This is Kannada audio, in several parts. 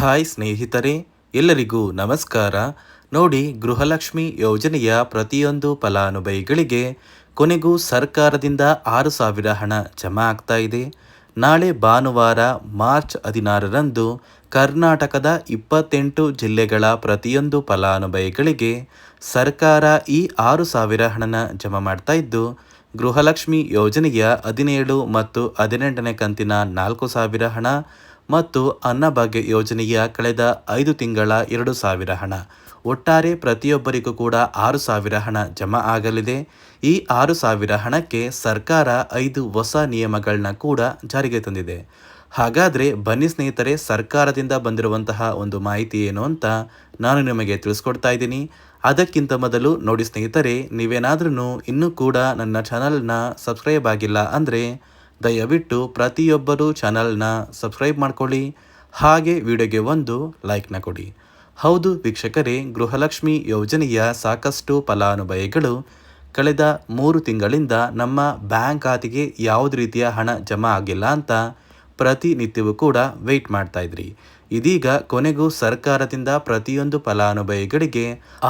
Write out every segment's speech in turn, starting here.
ಹಾಯ್ ಸ್ನೇಹಿತರೆ, ಎಲ್ಲರಿಗೂ ನಮಸ್ಕಾರ. ನೋಡಿ, ಗೃಹಲಕ್ಷ್ಮಿ ಯೋಜನೆಯ ಪ್ರತಿಯೊಂದು ಫಲಾನುಭವಿಗಳಿಗೆ ಕೊನೆಗೂ ಸರ್ಕಾರದಿಂದ ಆರು ಸಾವಿರ ಹಣ ಜಮಾ ಆಗ್ತಾ ಇದೆ. ನಾಳೆ ಭಾನುವಾರ, ಮಾರ್ಚ್ ಹದಿನಾರರಂದು ಕರ್ನಾಟಕದ ಇಪ್ಪತ್ತೆಂಟು ಜಿಲ್ಲೆಗಳ ಪ್ರತಿಯೊಂದು ಫಲಾನುಭವಿಗಳಿಗೆ ಸರ್ಕಾರ ಈ ಆರು ಸಾವಿರ ಹಣನ ಜಮಾ ಮಾಡ್ತಾ ಇದ್ದು, ಗೃಹಲಕ್ಷ್ಮಿ ಯೋಜನೆಯ ಹದಿನೇಳು ಮತ್ತು ಹದಿನೆಂಟನೇ ಕಂತಿನ ನಾಲ್ಕು ಸಾವಿರ ಹಣ ಮತ್ತು ಅನ್ನಭಾಗ್ಯ ಯೋಜನೆಯ ಕಳೆದ ಐದು ತಿಂಗಳ ಎರಡು ಸಾವಿರ ಹಣ. ಒಟ್ಟಾರೆ ಪ್ರತಿಯೊಬ್ಬರಿಗೂ ಕೂಡ ಆರು ಸಾವಿರ ಹಣ ಜಮಾ ಆಗಲಿದೆ. ಈ ಆರು ಸಾವಿರ ಹಣಕ್ಕೆ ಸರ್ಕಾರ ಐದು ಹೊಸ ನಿಯಮಗಳನ್ನ ಕೂಡ ಜಾರಿಗೆ ತಂದಿದೆ. ಹಾಗಾದರೆ ಬನ್ನಿ ಸ್ನೇಹಿತರೆ, ಸರ್ಕಾರದಿಂದ ಬಂದಿರುವಂತಹ ಒಂದು ಮಾಹಿತಿ ಏನು ಅಂತ ನಾನು ನಿಮಗೆ ತಿಳಿಸ್ಕೊಡ್ತಾ ಇದ್ದೀನಿ. ಅದಕ್ಕಿಂತ ಮೊದಲು ನೋಡಿ ಸ್ನೇಹಿತರೆ ನೀವೇನಾದ್ರೂ ಇನ್ನೂ ಕೂಡ ನನ್ನ ಚಾನಲ್ನ ಸಬ್ಸ್ಕ್ರೈಬ್ ಆಗಿಲ್ಲ ಅಂದರೆ ದಯವಿಟ್ಟು ಪ್ರತಿಯೊಬ್ಬರು ಚಾನಲ್ನ ಸಬ್ಸ್ಕ್ರೈಬ್ ಮಾಡ್ಕೊಳ್ಳಿ. ಹಾಗೆ ವಿಡಿಯೋಗೆ ಒಂದು ಲೈಕ್ನ ಕೊಡಿ. ಹೌದು ವೀಕ್ಷಕರೇ, ಗೃಹಲಕ್ಷ್ಮಿ ಯೋಜನೆಯ ಸಾಕಷ್ಟು ಫಲಾನುಭವಿಗಳು ಕಳೆದ ಮೂರು ತಿಂಗಳಿಂದ ನಮ್ಮ ಬ್ಯಾಂಕ್ ಖಾತೆಗೆ ಯಾವುದೇ ರೀತಿಯ ಹಣ ಜಮಾ ಆಗಿಲ್ಲ ಅಂತ ಪ್ರತಿನಿತ್ಯವೂ ಕೂಡ ವೆಯ್ಟ್ ಮಾಡ್ತಾ ಇದ್ರಿ. ಇದೀಗ ಕೊನೆಗೂ ಸರ್ಕಾರದಿಂದ ಪ್ರತಿಯೊಂದು ಫಲಾನುಭವಿಗಳಿಗೆ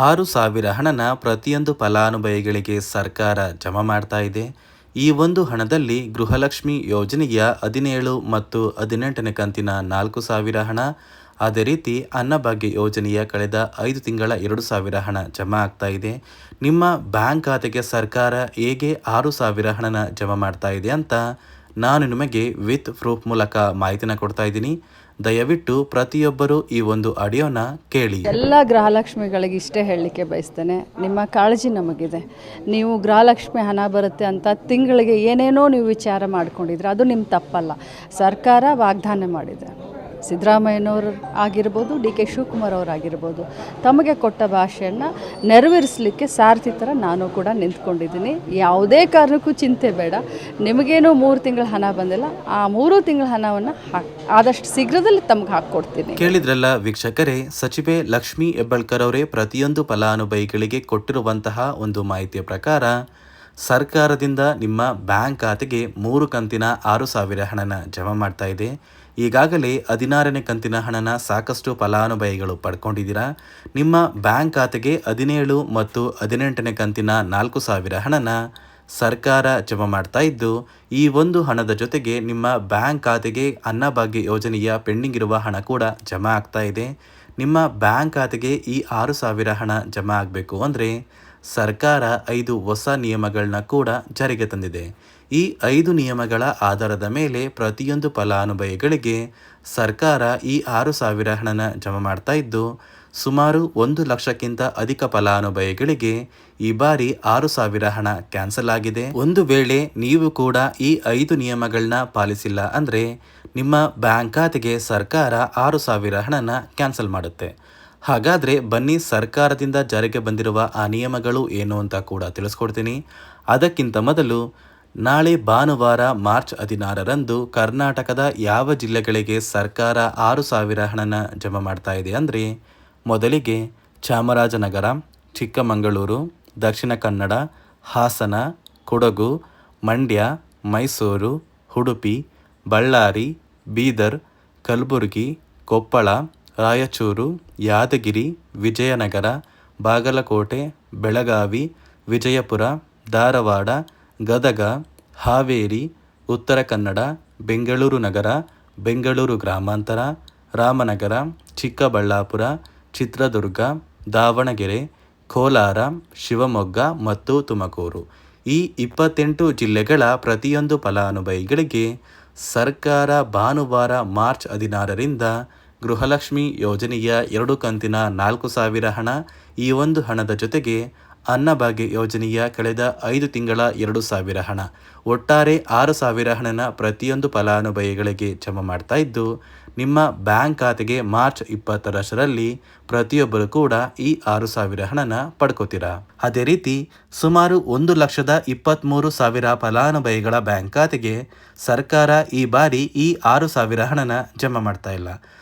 ಆರು ಸಾವಿರ ಹಣನ ಪ್ರತಿಯೊಂದು ಫಲಾನುಭವಿಗಳಿಗೆ ಸರ್ಕಾರ ಜಮಾ ಮಾಡ್ತಾ ಇದೆ. ಈ ಒಂದು ಹಣದಲ್ಲಿ ಗೃಹಲಕ್ಷ್ಮಿ ಯೋಜನೆಯ ಹದಿನೇಳು ಮತ್ತು ಹದಿನೆಂಟನೇ ಕಂತಿನ ನಾಲ್ಕು ಸಾವಿರ ಹಣ. ಅದೇ ರೀತಿ ಅನ್ನಭಾಗ್ಯ ಯೋಜನೆಯ ಕಳೆದ ಐದು ತಿಂಗಳ ಎರಡು ಸಾವಿರ ಹಣ ಜಮಾ ಆಗ್ತಾ ಇದೆ. ನಿಮ್ಮ ಬ್ಯಾಂಕ್ ಖಾತೆಗೆ ಸರ್ಕಾರ ಹೇಗೆ ಆರು ಸಾವಿರ ಹಣನ ಜಮಾ ಮಾಡ್ತಾ ಇದೆ ಅಂತ ನಾನು ನಿಮಗೆ ವಿತ್ ಪ್ರೂಫ್ ಮೂಲಕ ಮಾಹಿತಿನ ಕೊಡ್ತಾ ಇದ್ದೀನಿ. ದಯವಿಟ್ಟು ಪ್ರತಿಯೊಬ್ಬರು ಈ ಒಂದು ಆಡಿಯೋನ ಕೇಳಿ. ಎಲ್ಲ ಗೃಹಲಕ್ಷ್ಮಿಗಳಿಗೆ ಇಷ್ಟೇ ಹೇಳಲಿಕ್ಕೆ ಬಯಸ್ತೇನೆ. ನಿಮ್ಮ ಕಾಳಜಿ ನಮಗಿದೆ. ನೀವು ಗೃಹಲಕ್ಷ್ಮಿ ಹಣ ಬರುತ್ತೆ ಅಂತ ತಿಂಗಳಿಗೆ ಏನೇನೋ ನೀವು ವಿಚಾರ ಮಾಡ್ಕೊಂಡಿದ್ರೆ ಅದು ನಿಮ್ಮ ತಪ್ಪಲ್ಲ. ಸರ್ಕಾರ ವಾಗ್ದಾನ ಮಾಡಿದೆ. ಸಿದ್ದರಾಮಯ್ಯನವರು ಆಗಿರ್ಬೋದು, ಡಿ ಕೆ ಶಿವಕುಮಾರ್ ಅವರಾಗಿರ್ಬೋದು ತಮಗೆ ಕೊಟ್ಟ ಭಾಷೆಯನ್ನು ನೆರವೇರಿಸಲಿಕ್ಕೆ ಸಾರಥಿ ಥರ ನಾನು ಕೂಡ ನಿಂತ್ಕೊಂಡಿದ್ದೀನಿ. ಯಾವುದೇ ಕಾರಣಕ್ಕೂ ಚಿಂತೆ ಬೇಡ. ನಿಮಗೇನೋ ಮೂರು ತಿಂಗಳ ಹಣ ಬಂದಿಲ್ಲ. ಆ ಮೂರು ತಿಂಗಳ ಹಣವನ್ನು ಆದಷ್ಟು ಶೀಘ್ರದಲ್ಲಿ ತಮಗೆ ಹಾಕ್ಕೊಡ್ತೀನಿ. ಕೇಳಿದ್ರಲ್ಲ ವೀಕ್ಷಕರೇ, ಸಚಿವೆ ಲಕ್ಷ್ಮಿ ಹೆಬ್ಬಾಳ್ಕರ್ ಅವರೇ ಪ್ರತಿಯೊಂದು ಫಲಾನುಭವಿಗಳಿಗೆ ಕೊಟ್ಟಿರುವಂತಹ ಒಂದು ಮಾಹಿತಿಯ ಪ್ರಕಾರ, ಸರ್ಕಾರದಿಂದ ನಿಮ್ಮ ಬ್ಯಾಂಕ್ ಖಾತೆಗೆ ಮೂರು ಕಂತಿನ ಆರು ಸಾವಿರ ಹಣನ ಜಮಾ ಮಾಡ್ತಾ ಇದೆ. ಈಗಾಗಲೇ ಹದಿನಾರನೇ ಕಂತಿನ ಹಣನ ಸಾಕಷ್ಟು ಫಲಾನುಭವಿಗಳು ಪಡ್ಕೊಂಡಿದ್ದೀರಾ? ನಿಮ್ಮ ಬ್ಯಾಂಕ್ ಖಾತೆಗೆ ಹದಿನೇಳು ಮತ್ತು ಹದಿನೆಂಟನೇ ಕಂತಿನ ನಾಲ್ಕು ಸಾವಿರ ಹಣನ ಸರ್ಕಾರ ಜಮಾ ಮಾಡ್ತಾ ಇದ್ದು, ಈ ಒಂದು ಹಣದ ಜೊತೆಗೆ ನಿಮ್ಮ ಬ್ಯಾಂಕ್ ಖಾತೆಗೆ ಅನ್ನಭಾಗ್ಯ ಯೋಜನೆಯ ಪೆಂಡಿಂಗ್ ಇರುವ ಹಣ ಕೂಡ ಜಮಾ ಆಗ್ತಾ ಇದೆ. ನಿಮ್ಮ ಬ್ಯಾಂಕ್ ಖಾತೆಗೆ ಈ ಆರು ಸಾವಿರ ಹಣ ಜಮಾ ಆಗಬೇಕು ಅಂದರೆ ಸರ್ಕಾರ ಐದು ಹೊಸ ನಿಯಮಗಳನ್ನ ಕೂಡ ಜಾರಿಗೆ ತಂದಿದೆ. ಈ ಐದು ನಿಯಮಗಳ ಆಧಾರದ ಮೇಲೆ ಪ್ರತಿಯೊಂದು ಫಲಾನುಭವಿಗಳಿಗೆ ಸರ್ಕಾರ ಈ ಆರು ಸಾವಿರ ಹಣನ ಜಮಾ ಮಾಡ್ತಾ ಇದ್ದು, ಸುಮಾರು ಒಂದು ಲಕ್ಷಕ್ಕಿಂತ ಅಧಿಕ ಫಲಾನುಭವಿಗಳಿಗೆ ಈ ಬಾರಿ ಆರು ಸಾವಿರ ಹಣ ಕ್ಯಾನ್ಸಲ್ ಆಗಿದೆ. ಒಂದು ವೇಳೆ ನೀವು ಕೂಡ ಈ ಐದು ನಿಯಮಗಳನ್ನ ಪಾಲಿಸಿಲ್ಲ ಅಂದರೆ ನಿಮ್ಮ ಬ್ಯಾಂಕ್ ಖಾತೆಗೆ ಸರ್ಕಾರ ಆರು ಸಾವಿರ ಹಣನ ಕ್ಯಾನ್ಸಲ್ ಮಾಡುತ್ತೆ. ಹಾಗಾದರೆ ಬನ್ನಿ ಸರ್ಕಾರದಿಂದ ಜಾರಿಗೆ ಬಂದಿರುವ ಆ ನಿಯಮಗಳು ಏನು ಅಂತ ಕೂಡ ತಿಳಿಸ್ಕೊಡ್ತೀನಿ. ಅದಕ್ಕಿಂತ ಮೊದಲು ನಾಳೆ ಭಾನುವಾರ ಮಾರ್ಚ್ ಹದಿನಾರರಂದು ಕರ್ನಾಟಕದ ಯಾವ ಜಿಲ್ಲೆಗಳಿಗೆ ಸರ್ಕಾರ ಆರು ಸಾವಿರ ಹಣನ ಜಮಾ ಮಾಡ್ತಾ ಇದೆ ಅಂದರೆ ಮೊದಲಿಗೆ ಚಾಮರಾಜನಗರ, ಚಿಕ್ಕಮಗಳೂರು, ದಕ್ಷಿಣ ಕನ್ನಡ, ಹಾಸನ, ಕೊಡಗು, ಮಂಡ್ಯ, ಮೈಸೂರು, ಉಡುಪಿ, ಬಳ್ಳಾರಿ, ಬೀದರ್, ಕಲಬುರಗಿ, ಕೊಪ್ಪಳ, ರಾಯಚೂರು, ಯಾದಗಿರಿ, ವಿಜಯನಗರ, ಬಾಗಲಕೋಟೆ, ಬೆಳಗಾವಿ, ವಿಜಯಪುರ, ಧಾರವಾಡ ಗದಗ, ಹಾವೇರಿ, ಉತ್ತರ ಕನ್ನಡ, ಬೆಂಗಳೂರು ನಗರ, ಬೆಂಗಳೂರು ಗ್ರಾಮಾಂತರ, ರಾಮನಗರ, ಚಿಕ್ಕಬಳ್ಳಾಪುರ, ಚಿತ್ರದುರ್ಗ, ದಾವಣಗೆರೆ, ಕೋಲಾರ, ಶಿವಮೊಗ್ಗ ಮತ್ತು ತುಮಕೂರು. ಈ ಇಪ್ಪತ್ತೆಂಟು ಜಿಲ್ಲೆಗಳ ಪ್ರತಿಯೊಂದು ಫಲಾನುಭವಿಗಳಿಗೆ ಸರ್ಕಾರ ಭಾನುವಾರ ಮಾರ್ಚ್ ಹದಿನಾರರಿಂದ ಗೃಹಲಕ್ಷ್ಮಿ ಯೋಜನೆಯ ಎರಡು ಕಂತಿನ ನಾಲ್ಕು ಸಾವಿರ ಹಣ ಈ ಒಂದು ಹಣದ ಜೊತೆಗೆ ಅನ್ನಭಾಗ್ಯ ಯೋಜನೆಯ ಕಳೆದ ಐದು ತಿಂಗಳ ಎರಡು ಸಾವಿರ ಹಣ. ಒಟ್ಟಾರೆ ಆರು ಸಾವಿರ ಹಣನ ಪ್ರತಿಯೊಂದು ಫಲಾನುಭವಿಗಳಿಗೆ ಜಮಾ ಮಾಡ್ತಾ ಇದ್ದು, ನಿಮ್ಮ ಬ್ಯಾಂಕ್ ಖಾತೆಗೆ ಮಾರ್ಚ್ ಇಪ್ಪತ್ತರಷ್ಟರಲ್ಲಿ ಪ್ರತಿಯೊಬ್ಬರು ಕೂಡ ಈ ಆರು ಸಾವಿರ ಹಣನ ಪಡ್ಕೋತೀರಾ? ಅದೇ ರೀತಿ, ಸುಮಾರು ಒಂದು ಲಕ್ಷದ ಇಪ್ಪತ್ತ್ಮೂರು ಸಾವಿರ ಫಲಾನುಭವಿಗಳ ಬ್ಯಾಂಕ್ ಖಾತೆಗೆ ಸರ್ಕಾರ ಈ ಬಾರಿ ಈ ಆರು ಸಾವಿರ ಹಣನ ಜಮಾ ಮಾಡ್ತಾ ಇಲ್ಲ.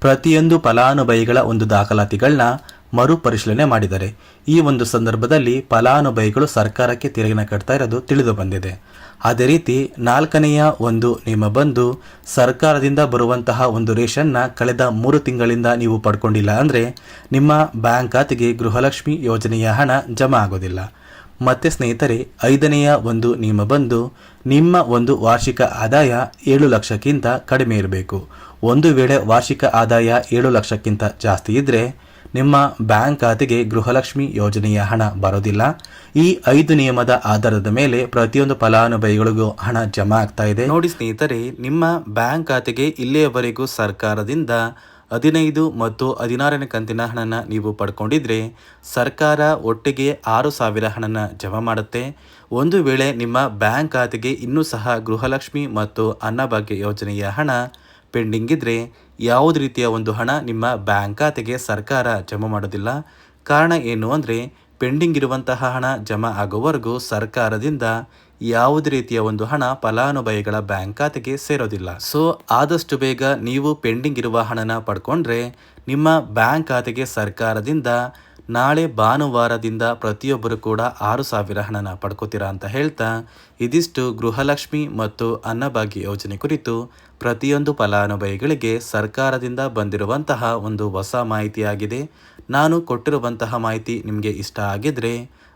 ಪ್ರತಿಯೊಂದು ಫಲಾನುಭವಿಗಳ ಒಂದು ದಾಖಲಾತಿಗಳನ್ನ ಮರುಪರಿಶೀಲನೆ ಮಾಡಿದ್ದಾರೆ ಈ ಒಂದು ಸಂದರ್ಭದಲ್ಲಿ ಫಲಾನುಭವಿಗಳು ಸರ್ಕಾರಕ್ಕೆ ತೆರಿಗೆನ ಕಟ್ತಾ ಇರೋದು ತಿಳಿದು ಬಂದಿದೆ. ಅದೇ ರೀತಿ ನಾಲ್ಕನೆಯ ಒಂದು ನಿಯಮ ಬಂದು, ಸರ್ಕಾರದಿಂದ ಬರುವಂತಹ ಒಂದು ರೇಷನ್ನ ಕಳೆದ ಮೂರು ತಿಂಗಳಿಂದ ನೀವು ಪಡ್ಕೊಂಡಿಲ್ಲ ಅಂದರೆ ನಿಮ್ಮ ಬ್ಯಾಂಕ್ ಖಾತೆಗೆ ಗೃಹಲಕ್ಷ್ಮಿ ಯೋಜನೆಯ ಹಣ ಜಮಾ ಆಗೋದಿಲ್ಲ. ಮತ್ತೆ ಸ್ನೇಹಿತರೆ, ಐದನೆಯ ಒಂದು ನಿಯಮ ಬಂದು, ನಿಮ್ಮ ಒಂದು ವಾರ್ಷಿಕ ಆದಾಯ ಏಳು ಲಕ್ಷಕ್ಕಿಂತ ಕಡಿಮೆ ಇರಬೇಕು. ಒಂದು ವೇಳೆ ವಾರ್ಷಿಕ ಆದಾಯ ಏಳು ಲಕ್ಷಕ್ಕಿಂತ ಜಾಸ್ತಿ ಇದ್ದರೆ ನಿಮ್ಮ ಬ್ಯಾಂಕ್ ಖಾತೆಗೆ ಗೃಹಲಕ್ಷ್ಮಿ ಯೋಜನೆಯ ಹಣ ಬರೋದಿಲ್ಲ. ಈ ಐದು ನಿಯಮದ ಆಧಾರದ ಮೇಲೆ ಪ್ರತಿಯೊಂದು ಫಲಾನುಭವಿಗಳಿಗೂ ಹಣ ಜಮಾ ಆಗ್ತಾ ಇದೆ. ನೋಡಿ ಸ್ನೇಹಿತರೆ, ನಿಮ್ಮ ಬ್ಯಾಂಕ್ ಖಾತೆಗೆ ಇಲ್ಲಿಯವರೆಗೂ ಸರ್ಕಾರದಿಂದ ಹದಿನೈದು ಮತ್ತು ಹದಿನಾರನೇ ಕಂತಿನ ಹಣನ ನೀವು ಪಡ್ಕೊಂಡಿದ್ರೆ ಸರ್ಕಾರ ಒಟ್ಟಿಗೆ ಆರು ಸಾವಿರ ಹಣನ ಜಮಾ ಮಾಡುತ್ತೆ. ಒಂದು ವೇಳೆ ನಿಮ್ಮ ಬ್ಯಾಂಕ್ ಖಾತೆಗೆ ಇನ್ನೂ ಸಹ ಗೃಹಲಕ್ಷ್ಮಿ ಮತ್ತು ಅನ್ನಭಾಗ್ಯ ಯೋಜನೆಯ ಹಣ ಪೆಂಡಿಂಗ್ ಇದ್ದರೆ ಯಾವುದೇ ರೀತಿಯ ಒಂದು ಹಣ ನಿಮ್ಮ ಬ್ಯಾಂಕ್ ಖಾತೆಗೆ ಸರ್ಕಾರ ಜಮಾ ಮಾಡೋದಿಲ್ಲ. ಕಾರಣ ಏನು ಅಂದರೆ ಪೆಂಡಿಂಗ್ ಇರುವಂತಹ ಹಣ ಜಮಾ ಆಗೋವರೆಗೂ ಸರ್ಕಾರದಿಂದ ಯಾವುದೇ ರೀತಿಯ ಒಂದು ಹಣ ಫಲಾನುಭವಿಗಳ ಬ್ಯಾಂಕ್ ಖಾತೆಗೆ ಸೇರೋದಿಲ್ಲ. ಸೊ ಆದಷ್ಟು ಬೇಗ ನೀವು ಪೆಂಡಿಂಗ್ ಇರುವ ಹಣನ ಪಡ್ಕೊಂಡ್ರೆ ನಿಮ್ಮ ಬ್ಯಾಂಕ್ ಖಾತೆಗೆ ಸರ್ಕಾರದಿಂದ ನಾಳೆ ಭಾನುವಾರದಿಂದ ಪ್ರತಿಯೊಬ್ಬರು ಕೂಡ ಆರು ಸಾವಿರ ಹಣನ ಪಡ್ಕೋತೀರಾ ಅಂತ ಹೇಳ್ತಾ, ಇದಿಷ್ಟು ಗೃಹಲಕ್ಷ್ಮಿ ಮತ್ತು ಅನ್ನಭಾಗ್ಯ ಯೋಜನೆ ಕುರಿತು ಪ್ರತಿಯೊಂದು ಫಲಾನುಭವಿಗಳಿಗೆ ಸರ್ಕಾರದಿಂದ ಬಂದಿರುವಂತಹ ಒಂದು ಹೊಸ ಮಾಹಿತಿಯಾಗಿದೆ. ನಾನು ಕೊಟ್ಟಿರುವಂತಹ ಮಾಹಿತಿ ನಿಮಗೆ ಇಷ್ಟ ಆಗಿದ್ರೆ